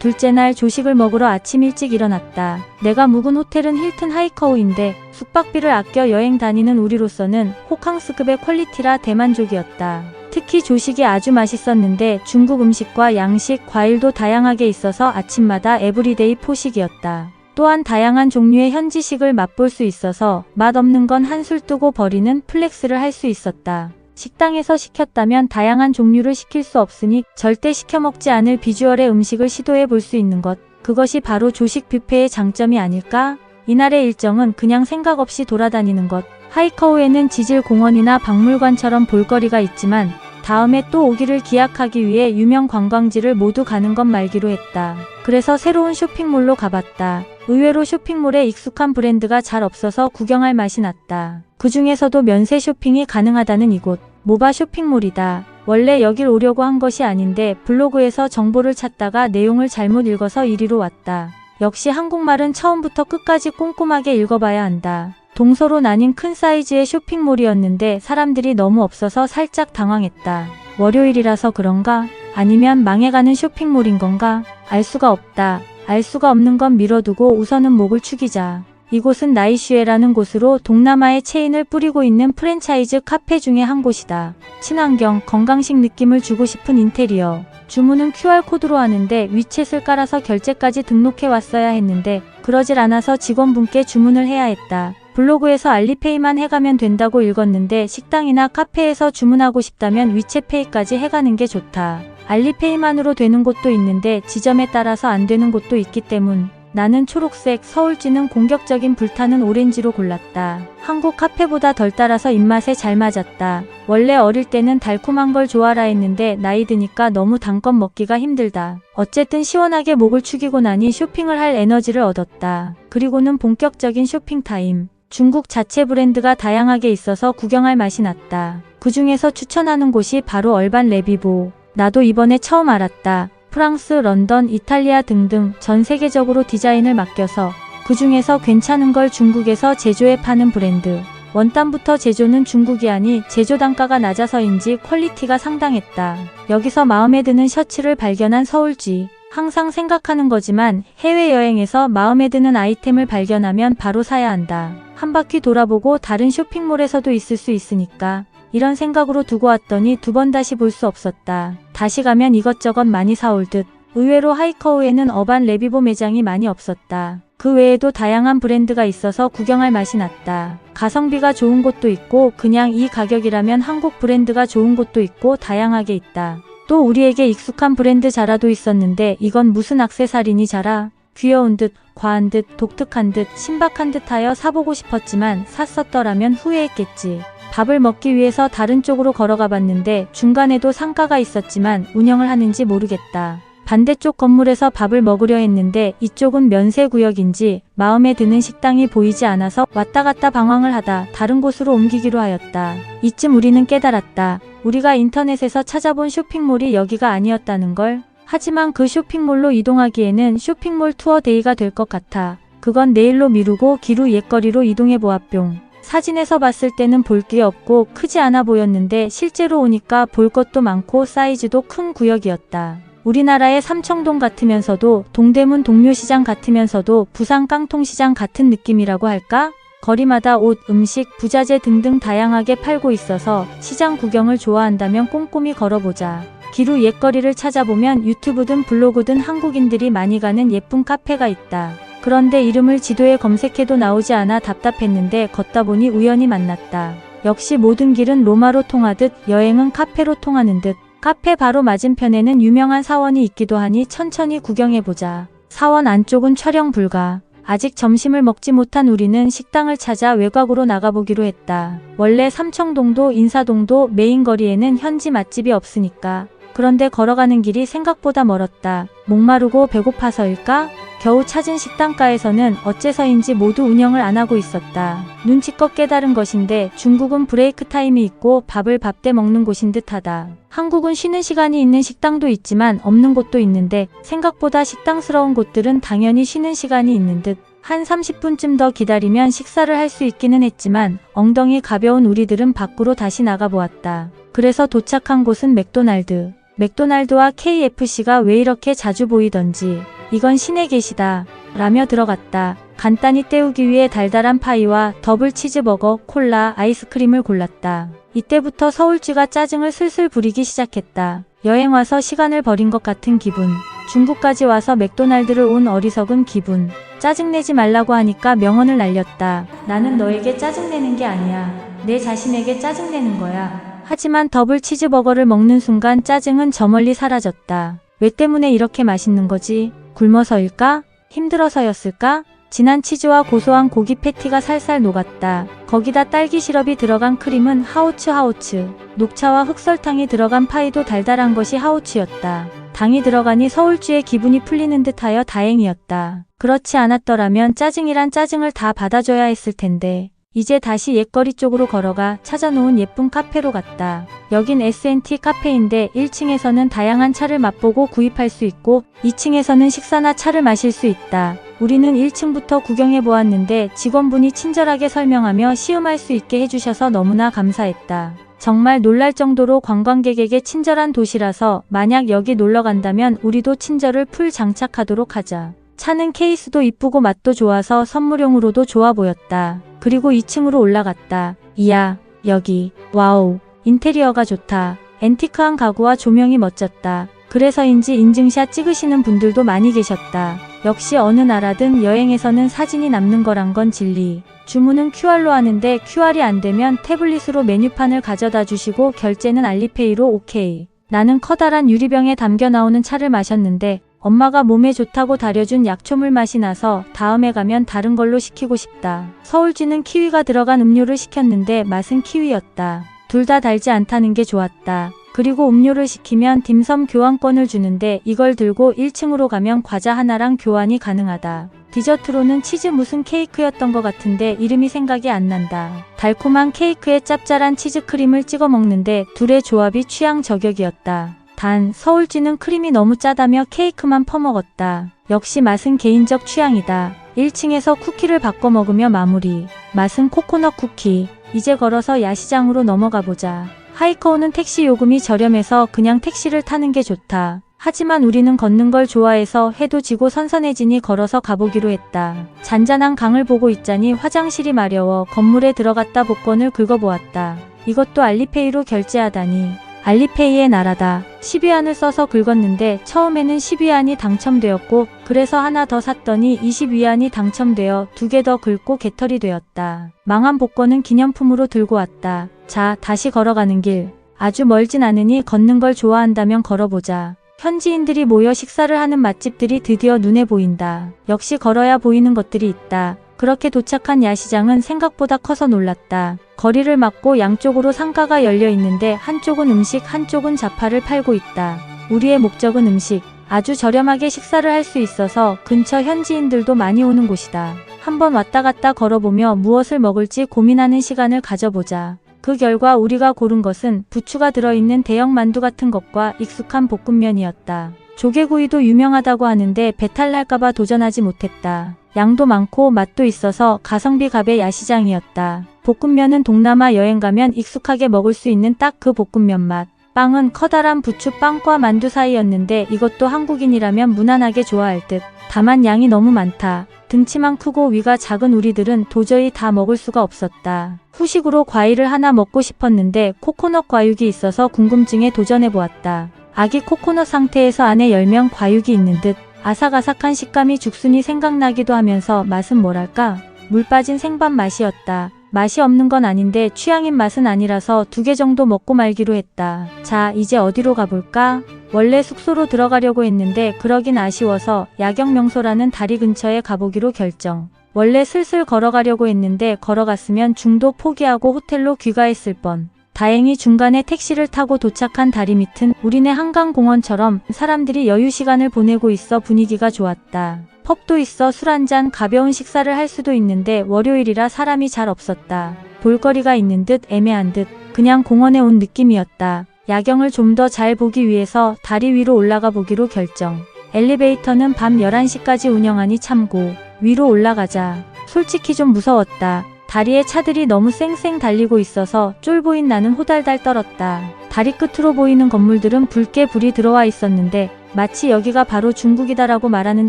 둘째 날 조식을 먹으러 아침 일찍 일어났다. 내가 묵은 호텔은 힐튼 하이커우인데 숙박비를 아껴 여행 다니는 우리로서는 호캉스급의 퀄리티라 대만족이었다. 특히 조식이 아주 맛있었는데 중국 음식과 양식, 과일도 다양하게 있어서 아침마다 에브리데이 포식이었다. 또한 다양한 종류의 현지식을 맛볼 수 있어서 맛없는 건 한술 뜨고 버리는 플렉스를 할 수 있었다. 식당에서 시켰다면 다양한 종류를 시킬 수 없으니 절대 시켜 먹지 않을 비주얼의 음식을 시도해 볼 수 있는 것. 그것이 바로 조식 뷔페의 장점이 아닐까? 이날의 일정은 그냥 생각 없이 돌아다니는 것. 하이커우에는 지질 공원이나 박물관처럼 볼거리가 있지만 다음에 또 오기를 기약하기 위해 유명 관광지를 모두 가는 것 말기로 했다. 그래서 새로운 쇼핑몰로 가봤다. 의외로 쇼핑몰에 익숙한 브랜드가 잘 없어서 구경할 맛이 났다. 그 중에서도 면세 쇼핑이 가능하다는 이곳. 모바 쇼핑몰이다. 원래 여길 오려고 한 것이 아닌데 블로그에서 정보를 찾다가 내용을 잘못 읽어서 이리로 왔다. 역시 한국말은 처음부터 끝까지 꼼꼼하게 읽어봐야 한다. 동서로 나뉜 큰 사이즈의 쇼핑몰이었는데 사람들이 너무 없어서 살짝 당황했다. 월요일이라서 그런가? 아니면 망해가는 쇼핑몰인 건가? 알 수가 없다. 알 수가 없는 건 미뤄두고 우선은 목을 축이자. 이곳은 나이슈에라는 곳으로 동남아의 체인을 뿌리고 있는 프랜차이즈 카페 중에 한 곳이다. 친환경, 건강식 느낌을 주고 싶은 인테리어. 주문은 QR코드로 하는데 위챗을 깔아서 결제까지 등록해 왔어야 했는데 그러질 않아서 직원분께 주문을 해야 했다. 블로그에서 알리페이만 해가면 된다고 읽었는데 식당이나 카페에서 주문하고 싶다면 위챗페이까지 해가는 게 좋다. 알리페이만으로 되는 곳도 있는데 지점에 따라서 안 되는 곳도 있기 때문 나는 초록색, 서울지는 공격적인 불타는 오렌지로 골랐다. 한국 카페보다 덜 따라서 입맛에 잘 맞았다. 원래 어릴 때는 달콤한 걸 좋아라 했는데 나이 드니까 너무 단건 먹기가 힘들다. 어쨌든 시원하게 목을 축이고 나니 쇼핑을 할 에너지를 얻었다. 그리고는 본격적인 쇼핑 타임. 중국 자체 브랜드가 다양하게 있어서 구경할 맛이 났다. 그 중에서 추천하는 곳이 바로 얼반 레비보. 나도 이번에 처음 알았다. 프랑스, 런던, 이탈리아 등등 전 세계적으로 디자인을 맡겨서 그 중에서 괜찮은 걸 중국에서 제조해 파는 브랜드. 원단부터 제조는 중국이 아니 제조 단가가 낮아서인지 퀄리티가 상당했다. 여기서 마음에 드는 셔츠를 발견한 서울지. 항상 생각하는 거지만 해외여행에서 마음에 드는 아이템을 발견하면 바로 사야 한다. 한 바퀴 돌아보고 다른 쇼핑몰에서도 있을 수 있으니까. 이런 생각으로 두고 왔더니 두 번 다시 볼 수 없었다. 다시 가면 이것저것 많이 사올 듯. 의외로 하이커우에는 어반 레비보 매장이 많이 없었다. 그 외에도 다양한 브랜드가 있어서 구경할 맛이 났다. 가성비가 좋은 곳도 있고 그냥 이 가격이라면 한국 브랜드가 좋은 곳도 있고 다양하게 있다. 또 우리에게 익숙한 브랜드 자라도 있었는데 이건 무슨 악세사리니 자라? 귀여운 듯, 과한 듯, 독특한 듯, 신박한 듯 하여 사보고 싶었지만 샀었더라면 후회했겠지. 밥을 먹기 위해서 다른 쪽으로 걸어가 봤는데 중간에도 상가가 있었지만 운영을 하는지 모르겠다. 반대쪽 건물에서 밥을 먹으려 했는데 이쪽은 면세 구역인지 마음에 드는 식당이 보이지 않아서 왔다 갔다 방황을 하다 다른 곳으로 옮기기로 하였다. 이쯤 우리는 깨달았다. 우리가 인터넷에서 찾아본 쇼핑몰이 여기가 아니었다는 걸. 하지만 그 쇼핑몰로 이동하기에는 쇼핑몰 투어 데이가 될 것 같아. 그건 내일로 미루고 기루 옛거리로 이동해 보았뿅. 사진에서 봤을 때는 볼 게 없고 크지 않아 보였는데 실제로 오니까 볼 것도 많고 사이즈도 큰 구역이었다. 우리나라의 삼청동 같으면서도 동대문 동묘시장 같으면서도 부산 깡통시장 같은 느낌이라고 할까? 거리마다 옷, 음식, 부자재 등등 다양하게 팔고 있어서 시장 구경을 좋아한다면 꼼꼼히 걸어보자. 기루 옛거리를 찾아보면 유튜브든 블로그든 한국인들이 많이 가는 예쁜 카페가 있다. 그런데 이름을 지도에 검색해도 나오지 않아 답답했는데 걷다 보니 우연히 만났다. 역시 모든 길은 로마로 통하듯 여행은 카페로 통하는 듯 카페 바로 맞은편에는 유명한 사원이 있기도 하니 천천히 구경해보자. 사원 안쪽은 촬영 불가. 아직 점심을 먹지 못한 우리는 식당을 찾아 외곽으로 나가보기로 했다. 원래 삼청동도 인사동도 메인 거리에는 현지 맛집이 없으니까. 그런데 걸어가는 길이 생각보다 멀었다. 목마르고 배고파서일까? 겨우 찾은 식당가에서는 어째서인지 모두 운영을 안 하고 있었다. 눈치껏 깨달은 것인데 중국은 브레이크 타임이 있고 밥을 밥때 먹는 곳인 듯하다. 한국은 쉬는 시간이 있는 식당도 있지만 없는 곳도 있는데 생각보다 식당스러운 곳들은 당연히 쉬는 시간이 있는 듯. 한 30분쯤 더 기다리면 식사를 할 수 있기는 했지만 엉덩이 가벼운 우리들은 밖으로 다시 나가보았다. 그래서 도착한 곳은 맥도날드. 맥도날드와 KFC가 왜 이렇게 자주 보이던지 이건 신의 계시다 라며 들어갔다. 간단히 때우기 위해 달달한 파이와 더블 치즈버거, 콜라, 아이스크림을 골랐다. 이때부터 서울쥐가 짜증을 슬슬 부리기 시작했다. 여행 와서 시간을 버린 것 같은 기분. 중국까지 와서 맥도날드를 온 어리석은 기분. 짜증내지 말라고 하니까 명언을 날렸다. 나는 너에게 짜증내는 게 아니야. 내 자신에게 짜증내는 거야. 하지만 더블 치즈버거를 먹는 순간 짜증은 저 멀리 사라졌다. 왜 때문에 이렇게 맛있는 거지? 굶어서일까? 힘들어서였을까? 진한 치즈와 고소한 고기 패티가 살살 녹았다. 거기다 딸기 시럽이 들어간 크림은 하우츠 하우츠. 녹차와 흑설탕이 들어간 파이도 달달한 것이 하우츠였다. 당이 들어가니 서울주의 기분이 풀리는 듯하여 다행이었다. 그렇지 않았더라면 짜증이란 짜증을 다 받아줘야 했을 텐데. 이제 다시 옛거리 쪽으로 걸어가 찾아놓은 예쁜 카페로 갔다. 여긴 S&T 카페인데 1층에서는 다양한 차를 맛보고 구입할 수 있고 2층에서는 식사나 차를 마실 수 있다. 우리는 1층부터 구경해 보았는데 직원분이 친절하게 설명하며 시음할 수 있게 해주셔서 너무나 감사했다. 정말 놀랄 정도로 관광객에게 친절한 도시라서 만약 여기 놀러 간다면 우리도 친절을 풀 장착하도록 하자. 차는 케이스도 이쁘고 맛도 좋아서 선물용으로도 좋아 보였다. 그리고 2층으로 올라갔다. 이야, 여기, 와우, 인테리어가 좋다. 앤티크한 가구와 조명이 멋졌다. 그래서인지 인증샷 찍으시는 분들도 많이 계셨다. 역시 어느 나라든 여행에서는 사진이 남는 거란 건 진리. 주문은 QR로 하는데 QR이 안 되면 태블릿으로 메뉴판을 가져다 주시고 결제는 알리페이로 오케이. 나는 커다란 유리병에 담겨 나오는 차를 마셨는데 엄마가 몸에 좋다고 다려준 약초물 맛이 나서 다음에 가면 다른 걸로 시키고 싶다. 서울쥐는 키위가 들어간 음료를 시켰는데 맛은 키위였다. 둘 다 달지 않다는 게 좋았다. 그리고 음료를 시키면 딤섬 교환권을 주는데 이걸 들고 1층으로 가면 과자 하나랑 교환이 가능하다. 디저트로는 치즈 무슨 케이크였던 것 같은데 이름이 생각이 안 난다. 달콤한 케이크에 짭짤한 치즈크림을 찍어 먹는데 둘의 조합이 취향 저격이었다. 단 서울쥐는 크림이 너무 짜다며 케이크만 퍼먹었다. 역시 맛은 개인적 취향이다. 1층에서 쿠키를 바꿔 먹으며 마무리. 맛은 코코넛 쿠키. 이제 걸어서 야시장으로 넘어가 보자. 하이커우는 택시 요금이 저렴해서 그냥 택시를 타는 게 좋다. 하지만 우리는 걷는 걸 좋아해서 해도 지고 선선해지니 걸어서 가보기로 했다. 잔잔한 강을 보고 있자니 화장실이 마려워 건물에 들어갔다 복권을 긁어보았다. 이것도 알리페이로 결제하다니. 알리페이의 나라다. 12안을 써서 긁었는데 처음에는 12안이 당첨되었고 그래서 하나 더 샀더니 22안이 당첨되어 두 개 더 긁고 개털이 되었다. 망한 복권은 기념품으로 들고 왔다. 자, 다시 걸어가는 길. 아주 멀진 않으니 걷는 걸 좋아한다면 걸어보자. 현지인들이 모여 식사를 하는 맛집들이 드디어 눈에 보인다. 역시 걸어야 보이는 것들이 있다. 그렇게 도착한 야시장은 생각보다 커서 놀랐다. 거리를 막고 양쪽으로 상가가 열려 있는데 한쪽은 음식, 한쪽은 자파를 팔고 있다. 우리의 목적은 음식. 아주 저렴하게 식사를 할 수 있어서 근처 현지인들도 많이 오는 곳이다. 한번 왔다 갔다 걸어보며 무엇을 먹을지 고민하는 시간을 가져보자. 그 결과 우리가 고른 것은 부추가 들어있는 대형 만두 같은 것과 익숙한 볶음면이었다. 조개구이도 유명하다고 하는데 배탈 날까봐 도전하지 못했다. 양도 많고 맛도 있어서 가성비 갑의 야시장이었다. 볶음면은 동남아 여행 가면 익숙하게 먹을 수 있는 딱 그 볶음면 맛. 빵은 커다란 부추빵과 만두 사이였는데 이것도 한국인이라면 무난하게 좋아할 듯. 다만 양이 너무 많다. 등치만 크고 위가 작은 우리들은 도저히 다 먹을 수가 없었다. 후식으로 과일을 하나 먹고 싶었는데 코코넛 과육이 있어서 궁금증에 도전해 보았다. 아기 코코넛 상태에서 안에 열면 과육이 있는 듯 아삭아삭한 식감이 죽순이 생각나기도 하면서 맛은 뭐랄까 물 빠진 생밥 맛이었다. 맛이 없는 건 아닌데 취향인 맛은 아니라서 두 개 정도 먹고 말기로 했다. 자, 이제 어디로 가볼까? 원래 숙소로 들어가려고 했는데 그러긴 아쉬워서 야경 명소라는 다리 근처에 가보기로 결정. 원래 슬슬 걸어가려고 했는데 걸어갔으면 중도 포기하고 호텔로 귀가했을 뻔. 다행히 중간에 택시를 타고 도착한 다리 밑은 우리네 한강공원처럼 사람들이 여유 시간을 보내고 있어 분위기가 좋았다. 펍도 있어 술 한잔 가벼운 식사를 할 수도 있는데 월요일이라 사람이 잘 없었다. 볼거리가 있는 듯 애매한 듯 그냥 공원에 온 느낌이었다. 야경을 좀 더 잘 보기 위해서 다리 위로 올라가 보기로 결정. 엘리베이터는 밤 11시까지 운영하니 참고 위로 올라가자. 솔직히 좀 무서웠다. 다리에 차들이 너무 쌩쌩 달리고 있어서 쫄보인 나는 호달달 떨었다. 다리 끝으로 보이는 건물들은 붉게 불이 들어와 있었는데 마치 여기가 바로 중국이다라고 말하는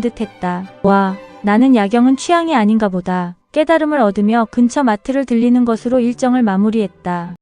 듯 했다. 와, 나는 야경은 취향이 아닌가 보다. 깨달음을 얻으며 근처 마트를 들리는 것으로 일정을 마무리했다.